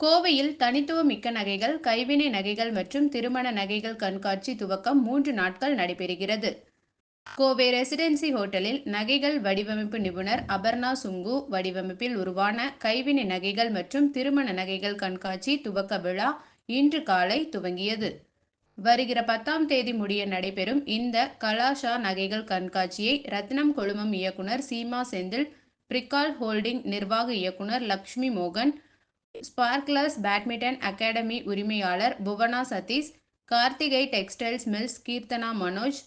கோவையில் தனித்துவமிக்க நகைகள் கைவினை நகைகள் மற்றும் திருமண நகைகள் கண்காட்சி துவக்கம் மூன்று நாட்கள் நடைபெறுகிறது. கோவை ரெசிடென்சி ஹோட்டலில் நகைகள் வடிவமைப்பு நிபுணர் அபர்ணா சுங்கு வடிவமைப்பில் உருவான கைவினை நகைகள் மற்றும் திருமண நகைகள் கண்காட்சி துவக்க விழா இன்று காலை துவங்கியது. வருகிற பத்தாம் தேதி முடிய நடைபெறும் இந்த கலாஷா நகைகள் கண்காட்சியை ரத்னம் கொழுமம் இயக்குனர் சீமா செந்தில் பிரிக்கால் ஹோல்டிங் நிர்வாக இயக்குனர் லக்ஷ்மி மோகன் ஸ்பார்க்லர்ஸ் பேட்மிண்டன் அகாடமி உரிமையாளர் Bhuvana Sathish Karthigai textiles mills Keerthana Manoj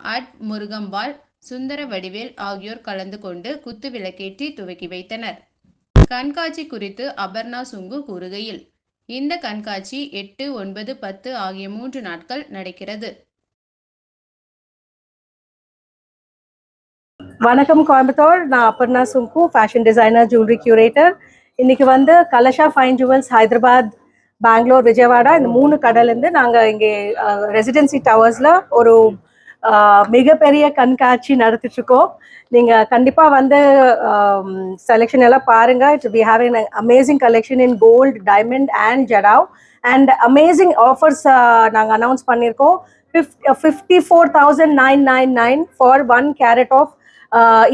at முருகம்பால் Sundara Vadivel ஆகியோர் கலந்து கொண்டு குத்து விளக்கேற்றி துவக்கி வைத்தனர். கண்காட்சி குறித்து அபர்ணா சுங்கு கூறுகையில் இந்த கண்காட்சி எட்டு ஒன்பது பத்து ஆகிய மூன்று நாட்கள் நடக்கிறது. வணக்கம் கோயம்புத்தூர். நான் Aparna Sungu fashion designer jewellery curator இன்னைக்கு வந்து கலஷா ஃபைன் ஜுவல்ஸ் ஹைதராபாத் பெங்களூர் விஜயவாடா இந்த மூணு கடையிலேருந்து நாங்கள் இங்கே ரெசிடென்சி டவர்ஸில் ஒரு மிகப்பெரிய கண்காட்சி நடத்திட்டுருக்கோம். நீங்கள் கண்டிப்பாக வந்து செலெக்ஷன் எல்லாம் பாருங்க. It's we have in amazing collection in gold diamond and jadau and amazing offers நாங்கள் அனௌன்ஸ் பண்ணியிருக்கோம். Fifty four thousand nine nine nine for one carat of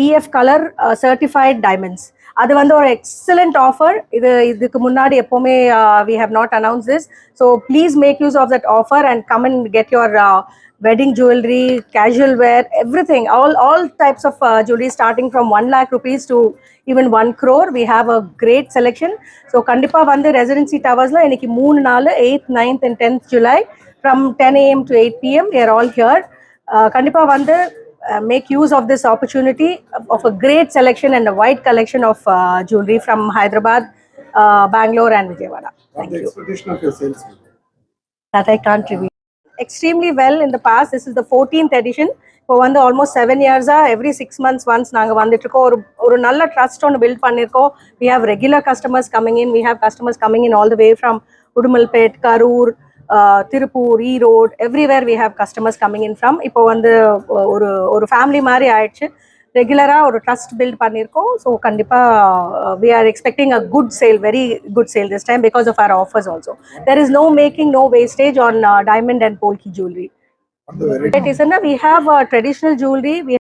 EF colour certified diamonds அது வந்து ஒரு எக்ஸலண்ட் ஆஃபர் இது இதுக்கு முன்னாடி எப்போவுமே we have not announce this so please make use of that offer and come and get your wedding jewelry casual wear everything. All all types of uh, jewelry starting from 1 lakh rupees to even 1 crore. We have a great selection. So கண்டிப்பா வந்து residency டவர்ஸில் இன்னைக்கு மூணு நாள் eighth ninth and tenth July from ten AM to eight PM we are all here. Uh, வந்து uh, make use of this opportunity of, of a great selection and a wide collection of uh, jewelry from hyderabad uh, bangalore and vijayawada What thank the you expectation of your sales? that I can't reveal. Extremely well in the past. This is the 14th edition. இப்போ வந்து almost seven இயர்ஸாக every six months once நாங்கள் வந்துட்டு இருக்கோம் ஒரு ஒரு நல்ல trust ஒன்று பில்ட் பண்ணியிருக்கோம் we have regular customers coming in we have customers coming in all the way from Udumalpet Karur Tiruppur Erode everywhere we have customers coming in from இப்போ வந்து ஒரு ஒரு ஃபேமிலி மாதிரி ஆயிடுச்சு ரெகுலராக ஒரு ட்ரஸ்ட் பில்ட் பண்ணியிருக்கோம் ஸோ கண்டிப்பாக we are expecting a good sale very good sale this time because of our offers also there is no making no wastage on uh, diamond and polki jewelry What the variety? it is we have uh, traditional jewelry we